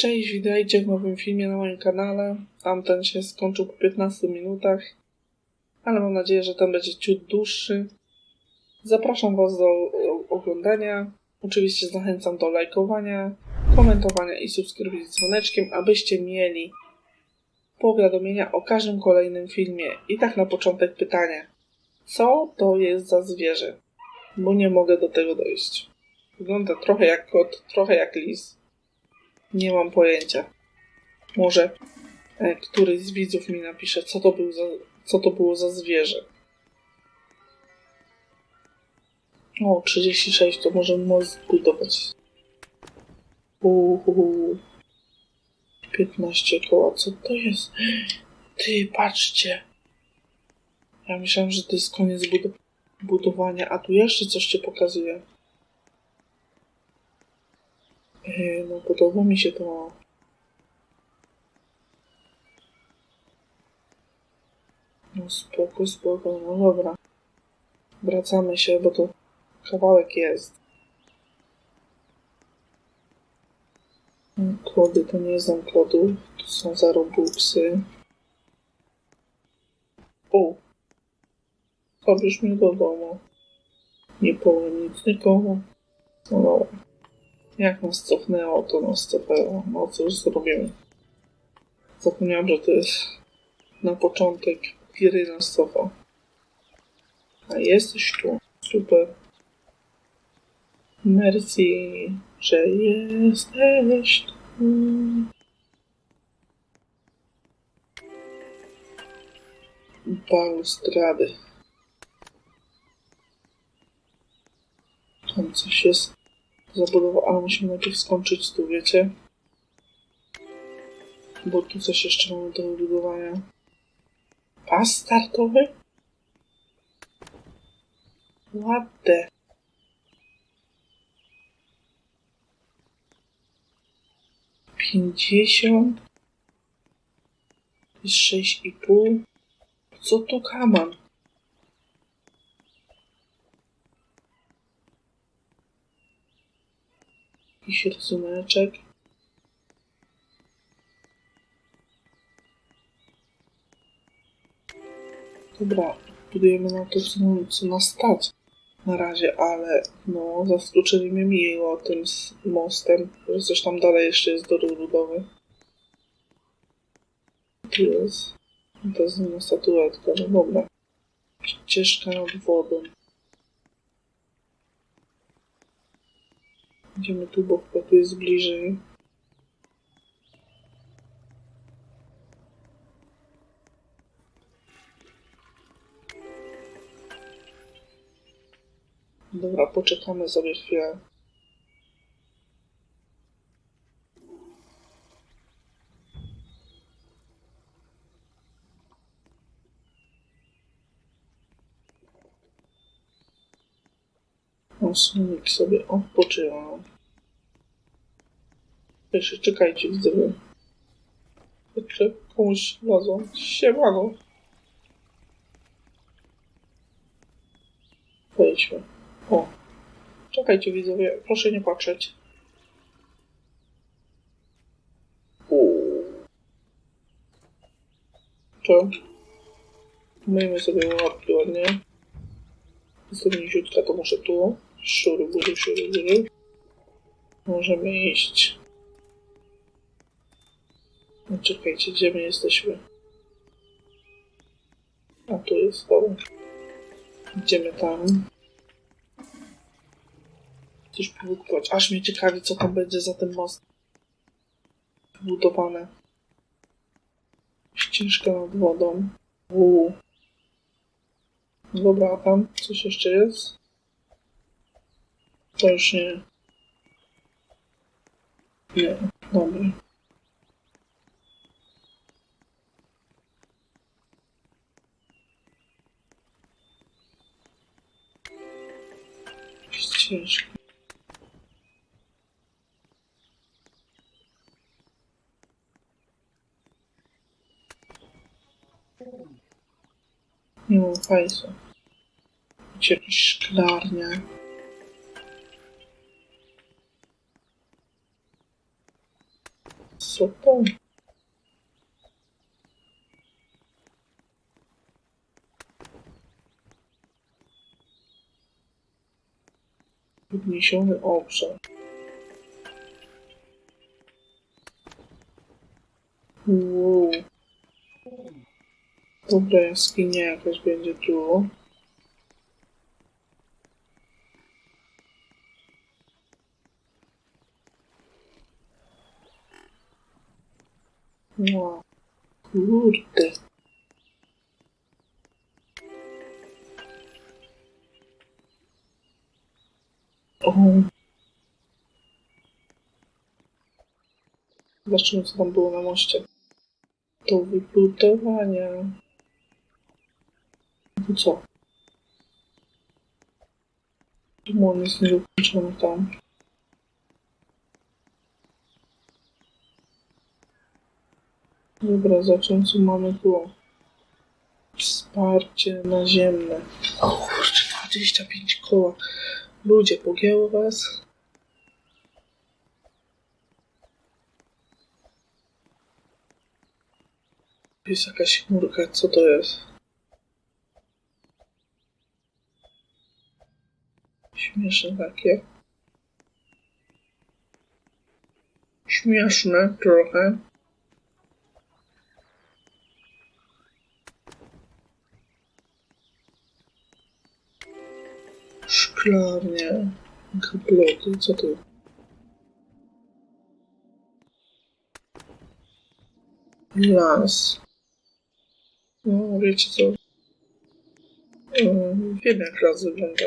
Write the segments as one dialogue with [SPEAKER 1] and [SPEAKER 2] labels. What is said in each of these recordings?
[SPEAKER 1] Cześć, witajcie w nowym filmie na moim kanale. Tamten się skończył po 15 minutach, ale mam nadzieję, że ten będzie ciut dłuższy. Zapraszam Was do oglądania. Oczywiście zachęcam do lajkowania, komentowania i subskrypcji z dzwoneczkiem, abyście mieli powiadomienia o każdym kolejnym filmie. I tak na początek pytanie. Co to jest za zwierzę? Bo nie mogę do tego dojść. Wygląda trochę jak kot, trochę jak lis. Nie mam pojęcia. Może e, któryś z widzów mi napisze, co to, był za, co to było za zwierzę. O, 36, to możemy most zbudować. Uhu. 15 koła, co to jest? Ty, patrzcie. Ja myślałem, że to jest koniec budo- budowania, a tu jeszcze coś cię pokazuje. No podoba mi się to. No spoko, spoko, no dobra. Wracamy się, bo to kawałek jest. Mm, Kody to nie są kodów, to są za robuxy. O! Zabierz mnie do domu. Nie powiem nic nikomu. No dobra. Jak nas cofnęło, to nas cofnęło. No cóż zrobimy. Zapomniałem, że to jest na początek gry nas cofa. A jesteś tu. Super. Merci, że jesteś tu. Balustrady. Tam coś jest zabudowa, ale musimy najpierw skończyć tu, wiecie? Bo tu coś jeszcze mamy do wybudowania. Pas startowy? Ładne. Pięćdziesiąt. Sześć i pół. Co tu kaman? Jakiś rysuneczek. Dobra, budujemy na to, co, co nas stać na razie, ale no, zaskoczyli mnie miło tym z mostem, że coś tam dalej jeszcze jest do budowy. Tu jest. To jest statuetka, no dobra. Ścieżka nad wodą. Idziemy tu, bo chyba tu jest bliżej. Dobra, poczekamy sobie chwilę. Słonik sobie odpoczywa. Jeszcze czekajcie, widzowie. Jeszcze komuś wlazło. Siemano. Wejdźmy. O. Czekajcie, widzowie. Proszę nie patrzeć. To. Myjmy sobie łapki ładnie. Jestem niziutka, to muszę tu. Szury, bury, szury, bury. Możemy iść. No czekajcie, gdzie my jesteśmy? A tu jest, dobra. Idziemy tam. Coś powykupować. Aż mnie ciekawi, co tam będzie za tym most. Budowane. Ścieżka nad wodą. Uuu. Dobra, a tam coś jeszcze jest? To już nie. Nie, dobra. Nie mam hajsu. Gdzie jakaś szklarnia. To? Podniesiony obszar. Wow. Dobra, jaskinia jakaś będzie tu. Wow. Kurde. O. Zobaczymy, co tam było na moście. Do wybudowania. No co? Czemu on jest niedokończony tam? Dobra, zacząć co mamy tu. Wsparcie naziemne. O kurczę, 25 koła. Ludzie, pogięło was? Jest jakaś chmurka, co to jest? Śmieszne takie. Śmieszne trochę. Szklarnie. Kaplody, co to? Las. No, wiecie co? Yy, Wiem jak las wygląda.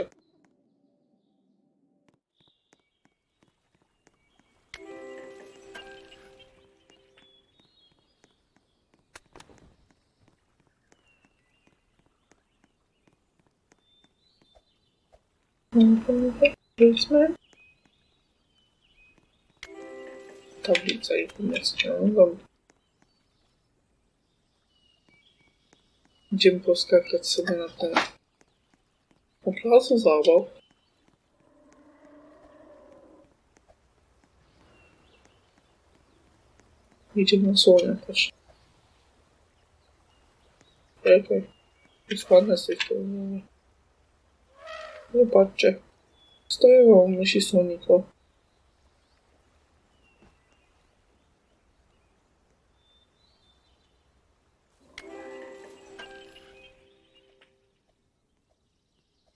[SPEAKER 1] Powiedzmy. Tablica. No dobra. Idziemy poskakać sobie na ten. Po placu zabaw. Idziemy na słonia, patrz. Czekaj. Jest ładne z tej strony. Zobaczcie. Stoją myśli słoniko.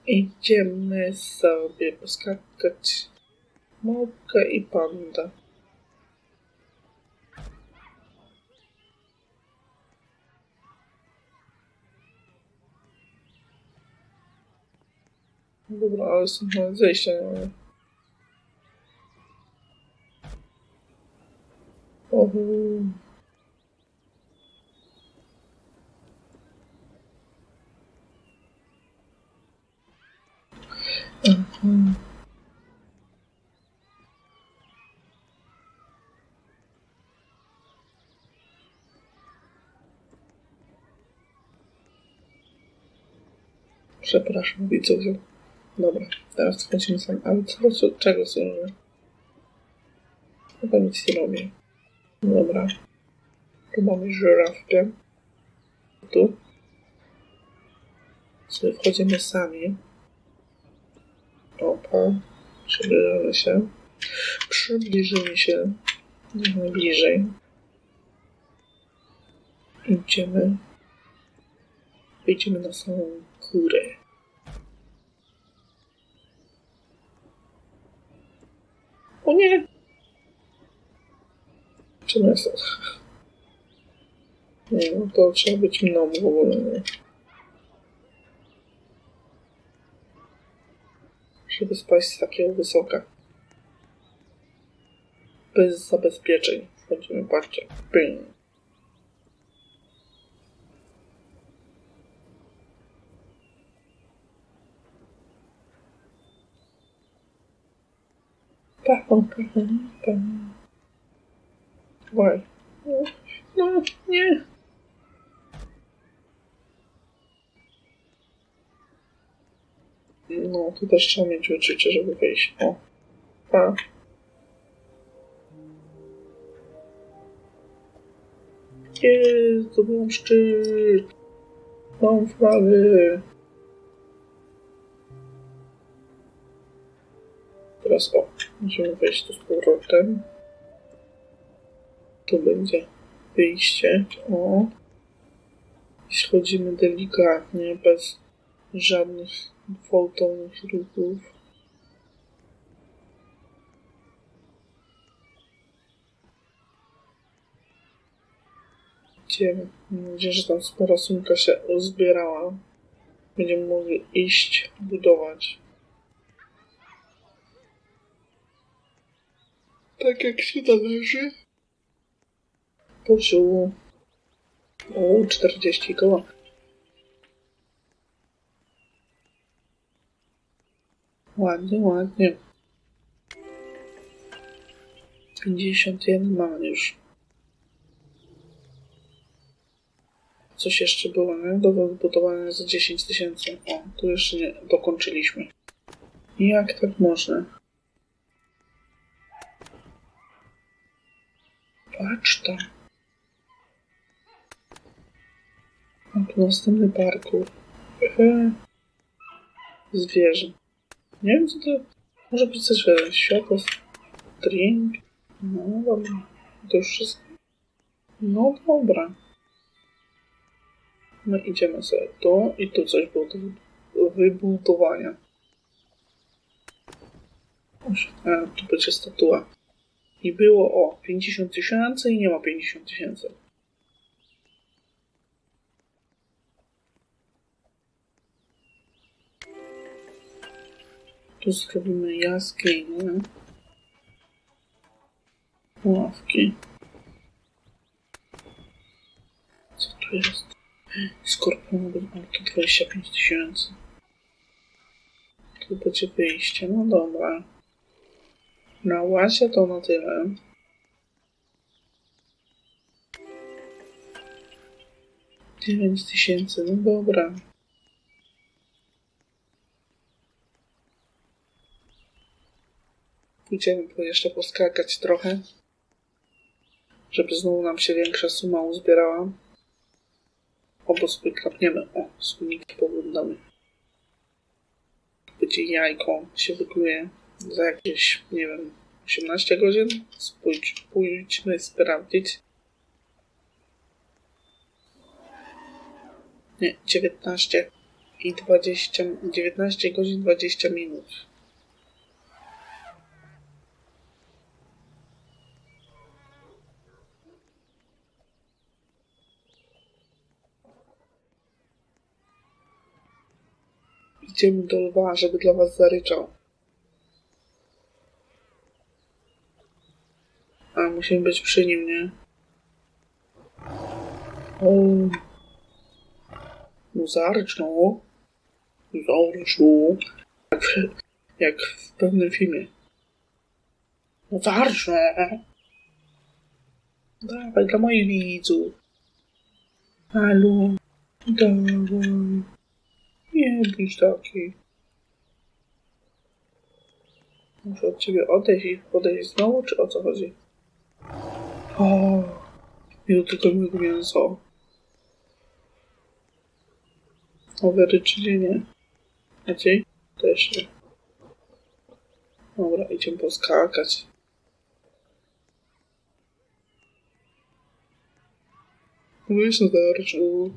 [SPEAKER 1] Idziemy sobie poskakać. Małpka i panda. Dobra, ale nawet zejścia nie mamy. Oho. Mhm. Przepraszam. Dobra, teraz wchodzimy sam. Ale co, co, czego służy? Chyba nic nie robię. Dobra. Tu mamy żyrafkę. Tu. Sobie wchodzimy sami. Opa. Przybliżymy się. Przybliżymy się. Jak najbliżej. Idziemy. Wyjdziemy na samą górę. O nie! Jest to? Nie, no to trzeba być mną w ogóle, nie? Żeby spaść z takiego wysoka. Bez zabezpieczeń. Wchodzimy, patrzcie. Ping. Pam, pam, pam. Why? No, nie. No, tu też trzeba mieć wyczucie, żeby wyjść. O. A. Jest, zdobyłam szczyt. Mam flagę. Teraz o, musimy wejść tu z powrotem. Tu będzie wyjście. O. I schodzimy delikatnie, bez żadnych gwałtownych ruchów. Idziemy. Mam nadzieję, że tam spora sumka się uzbierała. Będziemy mogli iść budować. Tak jak się należy. Poziu. O, 40 koła. Ładnie, ładnie. 51 mamy już. Coś jeszcze było, nie? Do wybudowania za 10 tysięcy. O, tu jeszcze nie dokończyliśmy. Jak tak można? Patrz tam. A tu następny parkour. Ehe. Zwierzę. Nie wiem co to... Może być coś e, światło, drink. No dobra. To już wszystko. No dobra. My idziemy sobie tu i tu coś było do wybudowania. Oś, A, tu będzie statua. I było o 50 tysięcy i nie ma 50 tysięcy. Tu zrobimy jaskinię. Ławki. Co tu jest? Skorpionowy, ale to 25 tysięcy. Tu będzie wyjście, no dobra. Na łazie to na tyle. Dziewięć tysięcy, no dobra. Pójdziemy po jeszcze poskakać trochę, żeby znowu nam się większa suma uzbierała. Obo sobie klapniemy. O, słoniki poglądamy. Będzie jajko, się wykluje za jakieś, nie wiem, 18 godzin. Spójdź, pójdźmy sprawdzić. Nie, 19 i 20, 19 godzin 20 minut. Idziemy do lwa, żeby dla was zaryczał. A, musimy być przy nim, nie? O. No zarycz, no. Jak, w- jak w pewnym filmie. No zarycz. Dawaj, dla moich widzów. Halo. Dawaj. Nie bądź taki. Muszę od ciebie odejść i podejść znowu, czy o co chodzi? O, nie tylko mojego mięso. Overy czy nie? Ci? Też nie. Dobra, idziemy poskakać. Mówisz, no zarczył.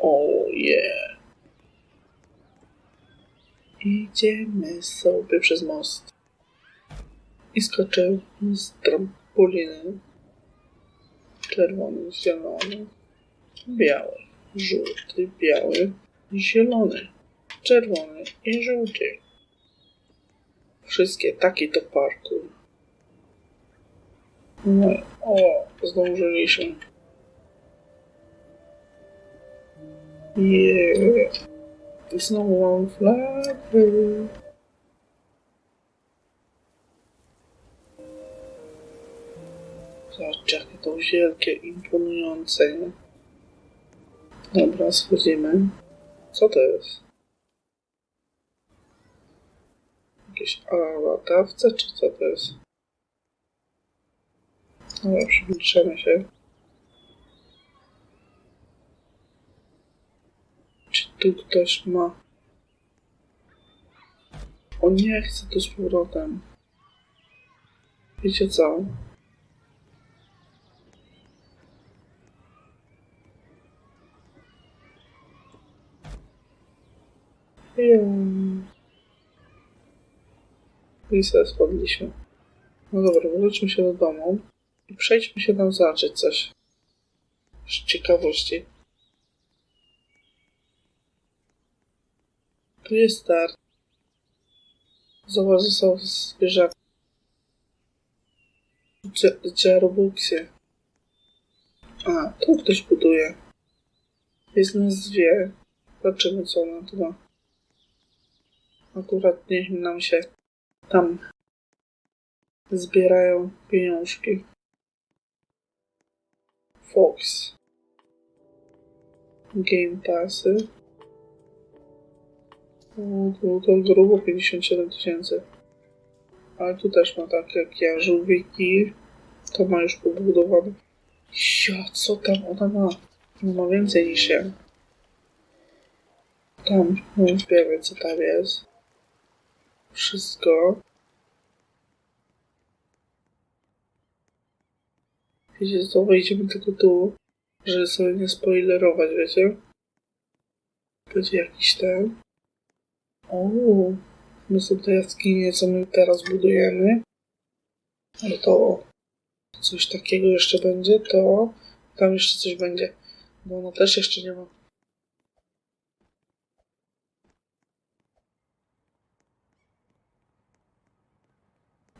[SPEAKER 1] O yeah. Idziemy sobie przez most. I skoczył z trampoliny. Czerwony, zielony, biały, żółty, biały, zielony, czerwony i żółty. Wszystkie takie to parkour. No, o, zdążyliśmy. Yeah. There's no one flag here. Zobaczcie, jakie to wielkie, imponujące. Dobra, schodzimy. Co to jest? Jakieś latawce, czy co to jest? No dobrze, się. Czy tu ktoś ma... O nie, chcę tu z powrotem. Wiecie co? I sobie spadliśmy. No dobra, wróćmy się do domu i przejdźmy się tam zobaczyć coś. Z ciekawości. Tu jest start. Zobacz, został zwierzak. Dziarobuxie. A, tu ktoś buduje. Jest nas dwie. Zobaczymy, co ona tu ma. Akurat niech nam się tam zbierają pieniążki. Fox. Game Passy. O, to, to grubo 57 tysięcy. Ale tu też ma tak jak ja, żółwiki. To ma już pobudowane. Ja, co tam ona ma? No ma więcej niż ja. Tam, no wiemy co tam jest. Wszystko. Wiecie co, wejdziemy tylko tu, żeby sobie nie spoilerować, wiecie? Będzie jakiś ten. O, my sobie te jaskinie, co my teraz budujemy. Ale to coś takiego jeszcze będzie, to tam jeszcze coś będzie. Bo ona też jeszcze nie ma.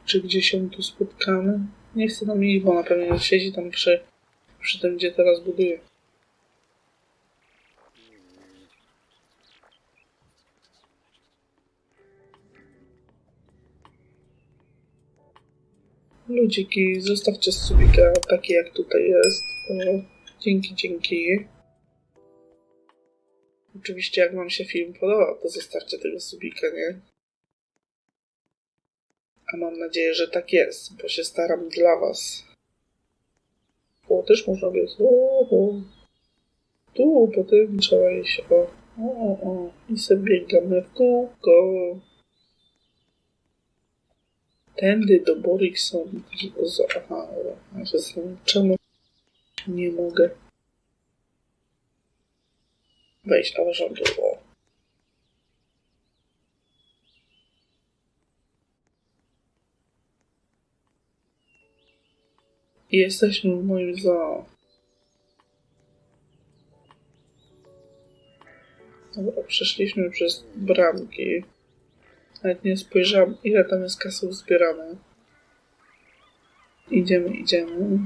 [SPEAKER 1] Czy gdzieś się tu spotkamy? Nie chcę tam iść, bo na pewno siedzi tam przy, przy tym, gdzie teraz buduję. Ludziki, zostawcie subika taki jak tutaj jest. Dzięki, dzięki. Oczywiście jak wam się film podobał, to zostawcie tego subika, nie? A mam nadzieję, że tak jest, bo się staram dla was. O, też można być. O. Tu, po tym trzeba iść. O, o, o. I sobie biegamy w kółko. Tędy do Borikson. Aha, się zastanawiam, czemu nie mogę wejść, ale rządu. O. Jesteśmy moim zoo. Dobra, przeszliśmy przez bramki. Nawet nie spojrzałam, ile tam jest kasy uzbierane. Idziemy, idziemy.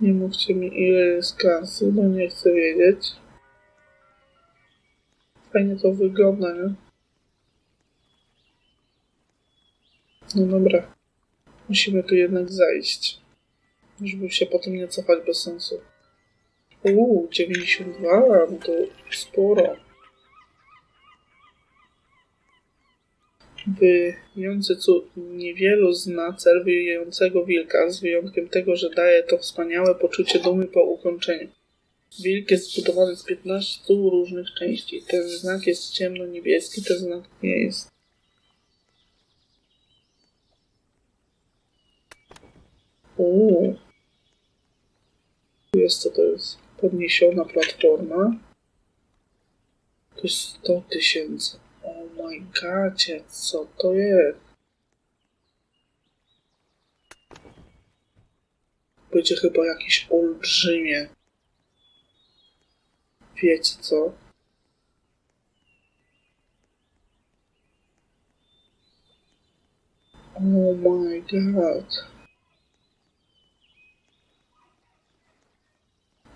[SPEAKER 1] Nie mówcie mi, ile jest kasy, bo nie chcę wiedzieć. Fajnie to wygląda, nie? No dobra. Musimy tu jednak zajść. Żeby się potem nie cofać bez sensu. Uuu, 92, no to sporo. Wyjący cud niewielu zna cel wyjącego wilka, z wyjątkiem tego, że daje to wspaniałe poczucie dumy po ukończeniu. Wilk jest zbudowany z 15 różnych części. Ten znak jest ciemno-niebieski, ten znak nie jest. Uuu. Jest co to jest? Podniesiona platforma. To jest 100 tysięcy. Oh my gacie, co to jest? Będzie chyba jakieś olbrzymie. Wiecie co? Oh my god.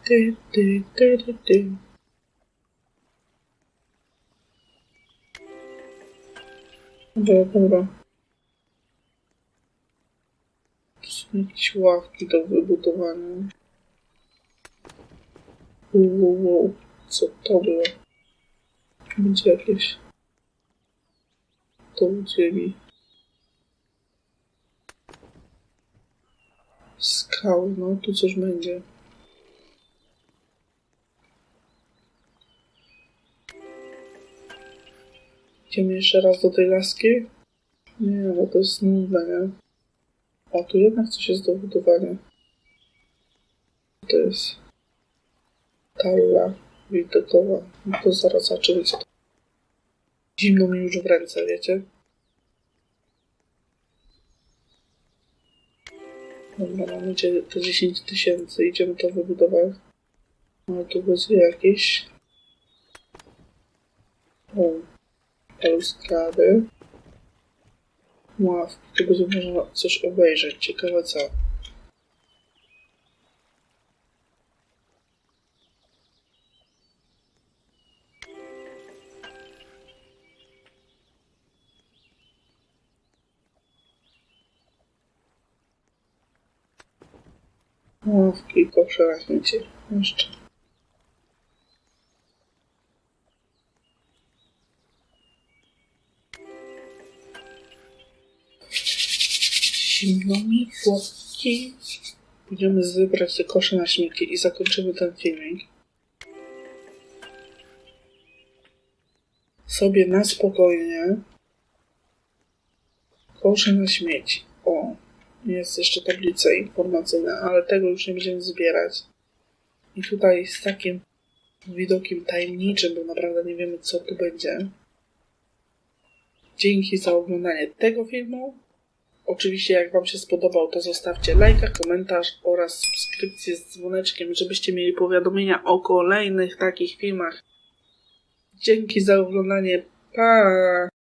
[SPEAKER 1] Ty, ty, ty, ty, ty. Dobra, dobra. Tu są jakieś ławki do wybudowania. Wow, wow. Co to było? Będzie jakieś... To ziemi. Skały, no tu coś będzie. Idziemy jeszcze raz do tej laski? Nie, no to jest nudne, nie? A tu jednak coś jest do budowania. To jest talla widokowa. No to zaraz zobaczymy co to. Zimno mi już w ręce, wiecie? Dobra, mamy te 10 tysięcy, idziemy to wybudować. No tu będzie jakieś... O, balustrady. Ławki, tu będzie można coś obejrzeć, ciekawe co. Ławki, kosze śmieci. Jeszcze. Zimno mi chłopki. Pójdziemy zebrać te kosze na śmieci i zakończymy ten filmik. Sobie na spokojnie. Kosze na śmieci. O, jest jeszcze tablica informacyjna, ale tego już nie będziemy zbierać. I tutaj z takim widokiem tajemniczym, bo naprawdę nie wiemy, co tu będzie. Dzięki za oglądanie tego filmu. Oczywiście, jak Wam się spodobał, to zostawcie lajka, komentarz oraz subskrypcję z dzwoneczkiem, żebyście mieli powiadomienia o kolejnych takich filmach. Dzięki za oglądanie. Pa!